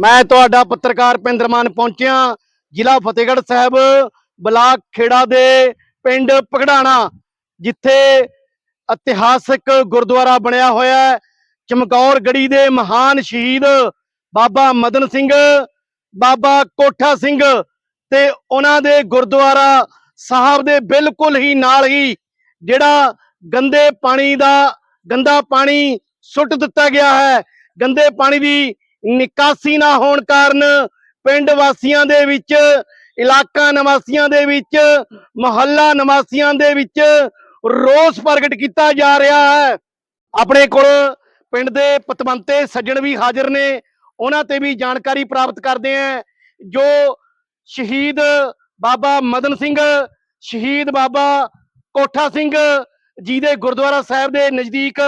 ਮੈਂ ਤੁਹਾਡਾ ਪੱਤਰਕਾਰ ਪਿੰਦਰਮਾਨ ਪਹੁੰਚਿਆ, ਜ਼ਿਲ੍ਹਾ ਫਤਿਹਗੜ੍ਹ ਸਾਹਿਬ, ਬਲਾਕ ਖੇੜਾ ਦੇ ਪਿੰਡ ਪਗੜਾਣਾ ਜਿੱਥੇ ਇਤਿਹਾਸਕ ਗੁਰਦੁਆਰਾ ਬਣਿਆ ਹੋਇਆ ਹੈ। ਚਮਕੌਰ ਗੜੀ ਦੇ ਮਹਾਨ ਸ਼ਹੀਦ ਬਾਬਾ ਮਦਨ ਸਿੰਘ, ਬਾਬਾ ਕੋਠਾ ਸਿੰਘ ਤੇ ਉਹਨਾਂ ਦੇ ਗੁਰਦੁਆਰਾ ਸਾਹਿਬ ਦੇ ਬਿਲਕੁਲ ਹੀ ਨਾਲ ਹੀ ਜਿਹੜਾ ਗੰਦੇ ਪਾਣੀ ਦਾ, ਗੰਦਾ ਪਾਣੀ ਸੁੱਟ ਦਿੱਤਾ ਗਿਆ ਹੈ। ਗੰਦੇ ਪਾਣੀ ਦੀ ਨਿਕਾਸੀ ਨਾ ਹੋਣ ਕਾਰਨ ਪਿੰਡ ਵਾਸੀਆਂ ਦੇ ਵਿੱਚ, ਇਲਾਕਾ ਨਿਵਾਸੀਆਂ ਦੇ ਵਿੱਚ, ਮੁਹੱਲਾ ਨਿਵਾਸੀਆਂ ਦੇ ਵਿੱਚ ਰੋਸ ਪ੍ਰਗਟ ਕੀਤਾ ਜਾ ਰਿਹਾ ਹੈ। ਆਪਣੇ ਕੋਲ ਪਿੰਡ ਦੇ ਪਤਵੰਤੇ ਸੱਜਣ ਵੀ ਹਾਜ਼ਰ ਨੇ। ਉਹਨਾਂ ਤੇ ਵੀ ਜਾਣਕਾਰੀ ਪ੍ਰਾਪਤ ਕਰਦੇ ਆਂ ਜੋ ਸ਼ਹੀਦ ਬਾਬਾ ਮਦਨ ਸਿੰਘ, ਸ਼ਹੀਦ ਬਾਬਾ ਕੋਠਾ ਸਿੰਘ ਜੀ ਦੇ ਗੁਰਦੁਆਰਾ ਸਾਹਿਬ ਦੇ ਨਜ਼ਦੀਕ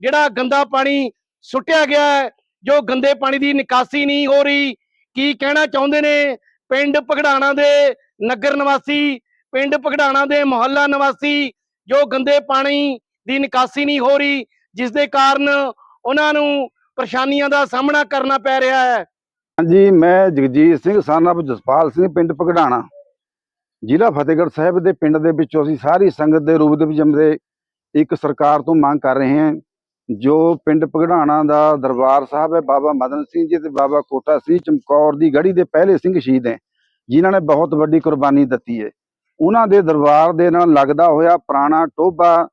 ਜਿਹੜਾ ਗੰਦਾ ਪਾਣੀ ਸੁੱਟਿਆ ਗਿਆ ਹੈ। ਜੋ ਗੰਦੇ ਪਾਣੀ ਦੀ ਨਿਕਾਸੀ ਨਹੀਂ ਹੋ ਰਹੀ, ਕੀ ਕਹਿਣਾ ਚਾਹੁੰਦੇ ਨੇ? ਪਿੰਡ ਪਗੜਾਣਾ ਦੇ ਨਗਰ ਨਿਵਾਸੀ, ਪਿੰਡ ਪਗੜਾਣਾ ਦੇ ਮੁਹੱਲਾ ਨਿਵਾਸੀ, ਜੋ ਗੰਦੇ ਪਾਣੀ ਦੀ ਨਿਕਾਸੀ ਨਹੀਂ ਹੋ ਰਹੀ, ਜਿਸ ਦੇ ਕਾਰਨ ਉਹਨਾਂ ਨੂੰ ਪਰੇਸ਼ਾਨੀਆਂ ਦਾ ਸਾਹਮਣਾ ਕਰਨਾ ਪੈ ਰਿਹਾ ਹੈ। ਹਾਂਜੀ, ਮੈਂ ਜਗਜੀਤ ਸਿੰਘ ਸਾਨਾਪ ਜਸਪਾਲ ਸਿੰਘ, ਪਿੰਡ ਪਗੜਾਣਾ ਜ਼ਿਲ੍ਹਾ ਫਤਿਹਗੜ੍ਹ ਸਾਹਿਬ ਦੇ ਪਿੰਡ ਦੇ ਵਿੱਚੋਂ ਅਸੀਂ ਸਾਰੀ ਸੰਗਤ ਦੇ ਰੂਪ ਦੇ ਵਿੱਚ ਜੰਮਦੇ ਇੱਕ ਸਰਕਾਰ ਤੋਂ ਮੰਗ ਕਰ ਰਹੇ ਹਾਂ। ਜੋ ਪਿੰਡ ਪਗੜਾਣਾ ਦਾ ਦਰਬਾਰ ਸਾਹਿਬ ਹੈ, ਬਾਬਾ ਮਦਨ ਸਿੰਘ ਜੀ ਤੇ ਬਾਬਾ ਕੋਟਾ ਸਿੰਘ ਚਮਕੌਰ ਦੀ ਗੜੀ ਦੇ ਪਹਿਲੇ ਸਿੰਘ ਸ਼ਹੀਦ ਹੈ, ਜਿਨ੍ਹਾਂ ਨੇ ਬਹੁਤ ਵੱਡੀ ਕੁਰਬਾਨੀ ਦਿੱਤੀ ਹੈ। ਉਹਨਾਂ ਦੇ ਦਰਬਾਰ ਦੇ ਨਾਲ ਲੱਗਦਾ ਹੋਇਆ ਪੁਰਾਣਾ ਟੋਭਾ,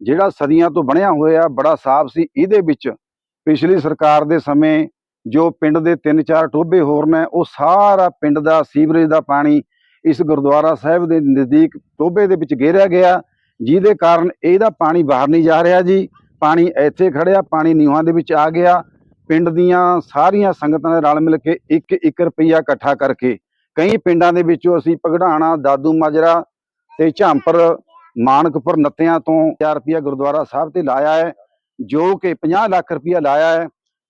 ਜਿਹੜਾ ਸਦੀਆਂ ਤੋਂ ਬਣਿਆ ਹੋਇਆ, ਬੜਾ ਸਾਫ਼ ਸੀ। ਇਹਦੇ ਵਿੱਚ ਪਿਛਲੀ ਸਰਕਾਰ ਦੇ ਸਮੇਂ ਜੋ ਪਿੰਡ ਦੇ ਤਿੰਨ ਚਾਰ ਟੋਭੇ ਹੋਰ ਨੇ, ਉਹ ਸਾਰਾ ਪਿੰਡ ਦਾ ਸੀਵਰੇਜ ਦਾ ਪਾਣੀ ਇਸ ਗੁਰਦੁਆਰਾ ਸਾਹਿਬ ਦੇ ਨਜ਼ਦੀਕ ਟੋਭੇ ਦੇ ਵਿੱਚ ਗੇਰਿਆ ਗਿਆ, ਜਿਹਦੇ ਕਾਰਨ ਇਹਦਾ ਪਾਣੀ ਬਾਹਰ ਨਹੀਂ ਜਾ ਰਿਹਾ ਜੀ। ਪਾਣੀ ਇੱਥੇ ਖੜਿਆ ਪਾਣੀ ਨੀਹਾਂ ਦੇ ਵਿੱਚ ਆ ਗਿਆ। ਪਿੰਡ ਦੀਆਂ ਸਾਰੀਆਂ ਸੰਗਤਾਂ ਨੇ ਰਲ ਮਿਲ ਕੇ 1-1 ਰੁਪਈਆ ਇਕੱਠਾ ਕਰਕੇ ਕਈ ਪਿੰਡਾਂ ਦੇ ਵਿੱਚੋਂ ਅਸੀਂ ਪਗੜਾਣਾ ਦਾਦੂ ਮਾਜਰਾ ਤੇ ਝਾਂਪਰ, ਮਾਨਕਪੁਰ ਨੱਤਿਆਂ ਤੋਂ 4 ਰੁਪਈਆ ਗੁਰਦੁਆਰਾ ਸਾਹਿਬ ਤੇ ਲਾਇਆ ਹੈ, ਜੋ ਕਿ 50 ਲੱਖ ਰੁਪਈਆ ਲਾਇਆ ਹੈ,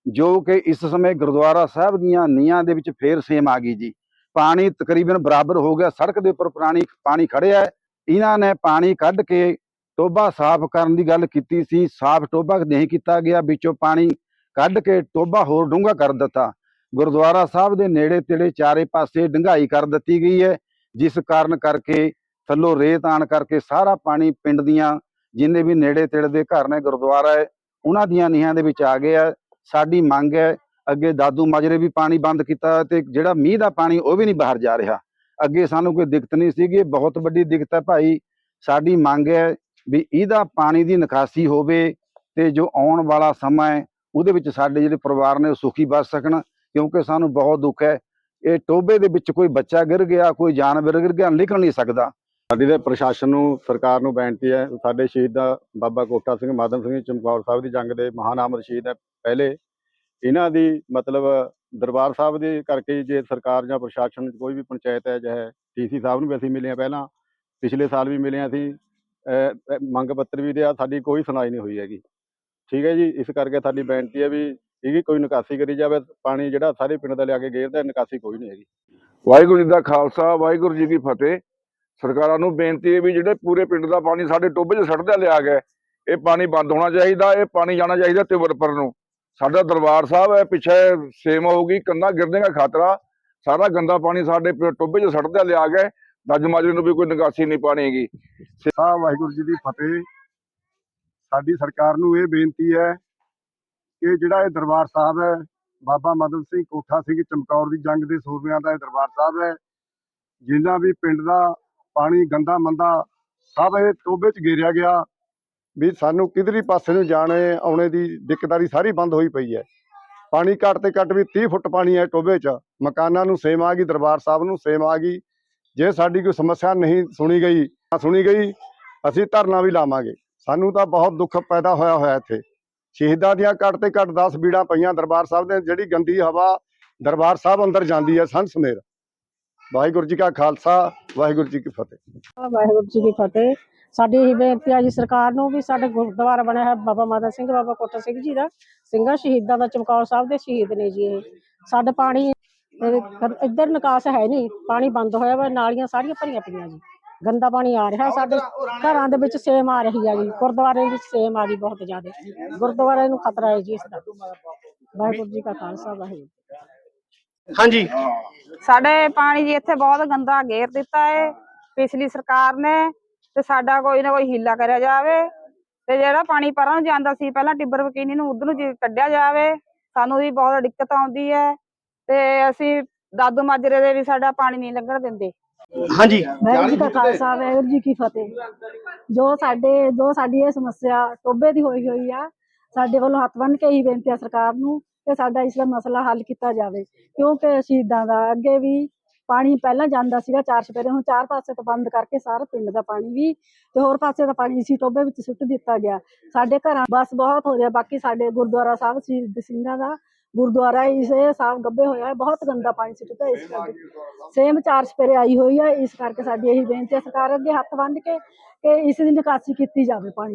ਜੋ ਕਿ ਇਸ ਸਮੇਂ ਗੁਰਦੁਆਰਾ ਸਾਹਿਬ ਦੀਆਂ ਨੀਹਾਂ ਦੇ ਵਿੱਚ ਫੇਰ ਸੇਮ ਆ ਗਈ ਜੀ। ਪਾਣੀ ਤਕਰੀਬਨ ਬਰਾਬਰ ਹੋ ਗਿਆ, ਸੜਕ ਦੇ ਉੱਪਰ ਪਾਣੀ ਪਾਣੀ ਖੜਿਆ ਹੈ, ਇਹਨਾਂ ਨੇ ਪਾਣੀ ਕੱਢ ਕੇ ਟੋਭਾ ਸਾਫ਼ ਕਰਨ ਦੀ ਗੱਲ ਕੀਤੀ ਸੀ, ਸਾਫ਼ ਟੋਭਾ ਨਹੀਂ ਕੀਤਾ ਗਿਆ, ਵਿੱਚੋਂ ਪਾਣੀ ਕੱਢ ਕੇ ਟੋਭਾ ਹੋਰ ਡੂੰਘਾ ਕਰ ਦਿੱਤਾ। ਗੁਰਦੁਆਰਾ ਸਾਹਿਬ ਦੇ ਨੇੜੇ ਤੇੜੇ ਚਾਰੇ ਪਾਸੇ ਡੰਗਾਈ ਕਰ ਦਿੱਤੀ ਗਈ ਹੈ, ਜਿਸ ਕਾਰਨ ਕਰਕੇ ਥੱਲੋਂ ਰੇਤ ਆਣ ਕਰਕੇ ਸਾਰਾ ਪਾਣੀ ਪਿੰਡ ਦੀਆਂ ਜਿੰਨੇ ਵੀ ਨੇੜੇ ਤੇੜੇ ਦੇ ਘਰ ਨੇ, ਗੁਰਦੁਆਰਾ ਹੈ, ਉਹਨਾਂ ਦੀਆਂ ਨੀਹਾਂ ਦੇ ਵਿੱਚ ਆ ਗਿਆ ਸਾਡੀ ਮੰਗ ਹੈ, ਅੱਗੇ ਦਾਦੂ ਮਾਜਰੇ ਵੀ ਪਾਣੀ ਬੰਦ ਕੀਤਾ ਤੇ ਜਿਹੜਾ ਮੀਂਹ ਦਾ ਪਾਣੀ ਉਹ ਵੀ ਨਹੀਂ ਬਾਹਰ ਜਾ ਰਿਹਾ। ਅੱਗੇ ਸਾਨੂੰ ਕੋਈ ਦਿੱਕਤ ਨਹੀਂ ਸੀਗੀ ਬਹੁਤ ਵੱਡੀ ਦਿੱਕਤ ਹੈ ਭਾਈ। ਸਾਡੀ ਮੰਗ ਹੈ ਵੀ ਇਹਦਾ ਪਾਣੀ ਦੀ ਨਿਕਾਸੀ ਹੋਵੇ ਤੇ ਜੋ ਆਉਣ ਵਾਲਾ ਸਮਾਂ ਹੈ, ਉਹਦੇ ਵਿੱਚ ਸਾਡੇ ਜਿਹੜੇ ਪਰਿਵਾਰ ਨੇ ਉਹ ਸੁਖੀ ਬਚ ਸਕਣ, ਕਿਉਂਕਿ ਸਾਨੂੰ ਬਹੁਤ ਦੁੱਖ ਹੈ। ਇਹ ਟੋਬੇ ਦੇ ਵਿੱਚ ਕੋਈ ਬੱਚਾ ਗਿਰ ਗਿਆ, ਕੋਈ ਜਾਨਵਰ ਗਿਰ ਗਿਆ, ਨਿਕਲ ਨਹੀਂ ਸਕਦਾ। ਸਾਡੀ ਤੇ ਪ੍ਰਸ਼ਾਸਨ ਨੂੰ, ਸਰਕਾਰ ਨੂੰ ਬੇਨਤੀ ਹੈ, ਸਾਡੇ ਸ਼ਹੀਦ ਦਾ ਬਾਬਾ ਕੋਟਾ ਸਿੰਘ ਮਾਦਨ ਸਿੰਘ ਚਮਕੌਰ ਸਾਹਿਬ ਦੀ ਜੰਗ ਦੇ ਮਹਾਨ ਮਹਾਨਾਮਰ ਸ਼ਹੀਦ ਹੈ ਪਹਿਲੇ ਇਹਨਾਂ ਦੀ ਮਤਲਬ ਦਰਬਾਰ ਸਾਹਿਬ ਦੇ ਕਰਕੇ ਜੇ ਸਰਕਾਰ ਜਾਂ ਪ੍ਰਸ਼ਾਸਨ ਕੋਈ ਵੀ ਪੰਚਾਇਤ ਹੈ, ਚਾਹੇ ਡੀਸੀ ਸਾਹਿਬ ਨੂੰ ਵੀ ਅਸੀਂ ਮਿਲੇ ਹਾਂ ਪਹਿਲਾਂ, ਪਿਛਲੇ ਸਾਲ ਵੀ ਮਿਲੇ ਹਾਂ ਅਸੀਂ ਮੰਗ ਪੱਤਰ ਵੀ ਦਿਆ ਸਾਡੀ ਕੋਈ ਸੁਣਾਈ ਨਹੀਂ ਹੋਈ ਹੈਗੀ। ਠੀਕ ਹੈ ਜੀ, ਇਸ ਕਰਕੇ ਸਾਡੀ ਬੇਨਤੀ ਹੈ ਵੀ ਇਹਦੀ ਕੋਈ ਨਿਕਾਸੀ ਕਰੀ ਜਾਵੇ, ਪਾਣੀ ਜਿਹੜਾ ਸਾਰੇ ਪਿੰਡ ਦਾ ਲਿਆ ਕੇ ਗੇਰਦਾ ਨਿਕਾਸੀ ਕੋਈ ਨਹੀਂ ਹੈਗੀ। ਵਾਹਿਗੁਰੂ ਜੀ ਦਾ ਖਾਲਸਾ, ਵਾਹਿਗੁਰੂ ਜੀ ਕੀ ਫਤਿਹ। ਸਰਕਾਰਾਂ ਨੂੰ ਬੇਨਤੀ ਹੈ ਵੀ ਜਿਹੜੇ ਪੂਰੇ ਪਿੰਡ ਦਾ ਪਾਣੀ ਸਾਡੇ ਟੋਭੇ 'ਚ ਸੜਦਾ ਲਿਆ ਗਿਆ, ਇਹ ਪਾਣੀ ਬੰਦ ਹੋਣਾ ਚਾਹੀਦਾ, ਇਹ ਪਾਣੀ ਜਾਣਾ ਚਾਹੀਦਾ ਤਿਵਰਪਰ ਨੂੰ। ਸਾਡਾ ਦਰਬਾਰ ਸਾਹਿਬ ਹੈ, ਪਿੱਛੇ ਸੇਮ ਹੋਊਗੀ ਕੰਧਾਂ ਗਿਰਨੇ ਦਾ ਖਤਰਾ, ਸਾਰਾ ਗੰਦਾ ਪਾਣੀ ਸਾਡੇ ਪ- ਟੋਭੇ 'ਚ ਸੜਦਾ ਲਿਆ ਗਿਆ ਰੱਜ ਮਾਜਰੇ ਨੂੰ ਵੀ ਕੋਈ ਨਿਕਾਸੀ ਨਹੀਂ ਪਾਣੀਗੀ। ਹੈਗੀ ਸਾਹਿਬ ਵਾਹਿਗੁਰੂ ਜੀ ਦੀ ਫਤਿਹ। ਸਾਡੀ ਸਰਕਾਰ ਨੂੰ ਇਹ ਬੇਨਤੀ ਹੈ ਕਿ ਜਿਹੜਾ ਇਹ ਦਰਬਾਰ ਸਾਹਿਬ ਹੈ, ਬਾਬਾ ਮਦਨ ਸਿੰਘ ਕੋਠਾ ਸਿੰਘ ਚਮਕੌਰ ਦੀ ਜੰਗ ਦੇ ਸੂਰਮਿਆਂ ਦਾ ਇਹ ਦਰਬਾਰ ਸਾਹਿਬ ਹੈ, ਜਿੰਨਾ ਵੀ ਪਿੰਡ ਦਾ ਪਾਣੀ ਗੰਦਾ ਮੰਦਾ ਸਭ ਇਹ ਟੋਬੇ 'ਚ ਗੇਰਿਆ ਗਿਆ, ਵੀ ਸਾਨੂੰ ਕਿਧਰੀ ਪਾਸੇ ਨੂੰ ਜਾਣੇ ਆਉਣੇ ਦੀ ਦਿੱਕਤਾਰੀ ਸਾਰੀ ਬੰਦ ਹੋਈ ਪਈ ਹੈ। ਪਾਣੀ ਘੱਟ ਤੇ ਘੱਟ ਵੀ 30 ਫੁੱਟ ਪਾਣੀ ਹੈ ਟੋਬੇ 'ਚ। ਮਕਾਨਾਂ ਨੂੰ ਸੇਮ ਆ ਗਈ, ਦਰਬਾਰ ਸਾਹਿਬ ਨੂੰ ਸੇਮ ਆ ਗਈ। ਜੇ ਸਾਡੀ ਕੋਈ ਸਮੱਸਿਆ ਨਹੀਂ ਸੁਣੀ ਗਈ ਸੁਣੀ ਗਈ, ਅਸੀਂ ਧਰਨਾ ਵੀ ਲਾਵਾਂਗੇ। ਸਾਨੂੰ ਤਾਂ ਬਹੁਤ ਦੁੱਖ ਪੈਦਾ ਹੋਇਆ ਹੋਇਆ ਇੱਥੇ। ਸ਼ਹੀਦਾਂ ਦੀਆਂ ਘੱਟ ਤੇ ਘੱਟ 10 ਬੀੜਾਂ ਪਈਆਂ ਦਰਬਾਰ ਸਾਹਿਬ ਦੇ, ਜਿਹੜੀ ਗੰਦੀ ਹਵਾ ਦਰਬਾਰ ਸਾਹਿਬ ਅੰਦਰ ਜਾਂਦੀ ਹੈ ਸੰਨ ਸਮੇਰ ਵਾਹਿਗੁਰੂ ਜੀ ਕਾ ਖਾਲਸਾ, ਵਾਹਿਗੁਰੂ ਜੀ ਕੀ ਫਤਿਹ। ਵਾਹਿਗੁਰੂ ਜੀ ਕੀ ਫਤਿਹ। ਸਾਡੀ ਇਹ ਬੇਨਤੀ ਆ ਜੀ, ਸਰਕਾਰ ਨੂੰ ਵੀ ਸਾਡੇ ਗੁਰਦੁਆਰਾ ਬਣਿਆ ਹੈ ਬਾਬਾ ਮਾਤਾ ਸਿੰਘ, ਬਾਬਾ ਕੋਟਾ ਸਿੰਘ ਜੀ ਦਾ। ਸਿੰਘਾਂ ਸ਼ਹੀਦਾਂ ਦਾ ਚਮਕੌਰ ਸਾਹਿਬ ਦੇ ਸ਼ਹੀਦ ਨੇ ਜੀ ਇਹ। ਸਾਡਾ ਪਾਣੀ ਇਹ ਇੱਧਰ ਨਿਕਾਸ ਹੈ ਨਹੀਂ ਪਾਣੀ ਬੰਦ ਹੋਇਆ ਵਾ ਨਾਲੀਆਂ ਸਾਰੀਆਂ ਭਰੀਆਂ ਪਈਆਂ ਜੀ। ਗੰਦਾ ਪਾਣੀ ਆ ਰਿਹਾ ਸਾਡੇ ਘਰਾਂ ਦੇ ਵਿੱਚ ਸੇਮ ਆ ਰਹੀ ਆ ਜੀ ਗੁਰਦੁਆਰੇ ਵਿੱਚ ਸੇਮ ਆ ਗਈ ਬਹੁਤ ਜ਼ਿਆਦਾ। ਗੁਰਦੁਆਰੇ ਨੂੰ ਖਤਰਾ ਹੈ ਜੀ ਇਸ ਦਾ। ਵਾਹਿਗੁਰੂ ਜੀ ਕਾ ਖਾਲਸਾ ਵਾਹਿਗੁਰੂ ਹਾਂਜੀ। ਸਾਡੇ ਪਾਣੀ ਜੀ ਇੱਥੇ ਬਹੁਤ ਗੰਦਾ ਘੇਰ ਦਿੱਤਾ ਏ ਪਿਛਲੀ ਸਰਕਾਰ ਨੇ ਤੇ ਸਾਡਾ ਕੋਈ ਨਾ ਕੋਈ ਹੀਲਾ ਕਰਿਆ ਜਾਵੇ ਤੇ ਜਿਹੜਾ ਪਾਣੀ ਪਰਾਂ ਨੂੰ ਜਾਂਦਾ ਸੀ ਪਹਿਲਾਂ ਟਿੱਬਰ ਵਕੀਨੀ ਨੂੰ ਉਧਰ ਨੂੰ ਜੀ ਕੱਢਿਆ ਜਾਵੇ ਸਾਨੂੰ ਵੀ ਬਹੁਤ ਦਿੱਕਤ ਆਉਂਦੀ ਹੈ। ਤੇ ਅਸੀਂ ਦਾਦੂ ਮਾਜਰੇ ਦੇ ਵੀ ਸਾਡਾ ਪਾਣੀ ਨਹੀਂ ਲੰਘਣ ਦਿੰਦੇ। ਹਾਂਜੀ। ਵਾਹਿਗੁਰੂ ਜੀ ਕਾ ਖਾਲਸਾ ਵਾਹਿਗੁਰੂ ਜੀ ਕੀ ਫਤਿਹ। ਜੋ ਸਾਡੇ ਜੋ ਸਾਡੀ ਇਹ ਸਮੱਸਿਆ ਟੋਬੇ ਦੀ ਹੋਈ ਹੋਈ ਆ ਸਾਡੇ ਵੱਲੋਂ ਹੱਥ ਬੰਨ੍ਹ ਕੇ ਹੀ ਬੇਨਤੀ ਆ ਸਰਕਾਰ ਨੂੰ ਕਿ ਸਾਡਾ ਇਸ ਦਾ ਮਸਲਾ ਹੱਲ ਕੀਤਾ ਜਾਵੇ। ਕਿਉਂਕਿ ਸ਼ਹੀਦਾਂ ਦਾ ਅੱਗੇ ਵੀ ਪਾਣੀ ਪਹਿਲਾਂ ਜਾਂਦਾ ਸੀਗਾ ਚਾਰ ਚਪੇਰੇ ਹੁਣ ਚਾਰ ਪਾਸੇ ਤੋਂ ਬੰਦ ਕਰਕੇ ਸਾਰਾ ਪਿੰਡ ਦਾ ਪਾਣੀ ਵੀ ਤੇ ਹੋਰ ਪਾਸੇ ਦਾ ਪਾਣੀ ਇਸੀ ਟੋਬੇ ਵਿੱਚ ਸੁੱਟ ਦਿੱਤਾ ਗਿਆ। ਸਾਡੇ ਘਰਾਂ ਬਸ ਬਹੁਤ ਹੋ ਰਿਹਾ ਬਾਕੀ ਸਾਡੇ ਗੁਰਦੁਆਰਾ ਸਾਹਿਬ ਸ਼ਹੀਦ ਸਿੰਘਾਂ ਦਾ ਗੁਰਦੁਆਰਾ ਇਸੇ ਸਾਫ਼ ਗੱਬੇ ਹੋਇਆ ਹੈ ਬਹੁਤ ਗੰਦਾ ਪਾਣੀ ਸੁੱਟਦਾ ਇਸ ਕਰਕੇ। ਸੇਮ ਚਾਰ ਸਪੇਰੇ ਆਈ ਹੋਈ ਹੈ ਇਸ ਕਰਕੇ ਸਾਡੀ ਇਹੀ ਬੇਨਤੀ ਹੈ ਸਰਕਾਰ ਅੱਗੇ ਹੱਥ ਬੰਨ੍ਹ ਕੇ, ਕਿ ਇਸ ਦੀ ਨਿਕਾਸੀ ਕੀਤੀ ਜਾਵੇ ਪਾਣੀ।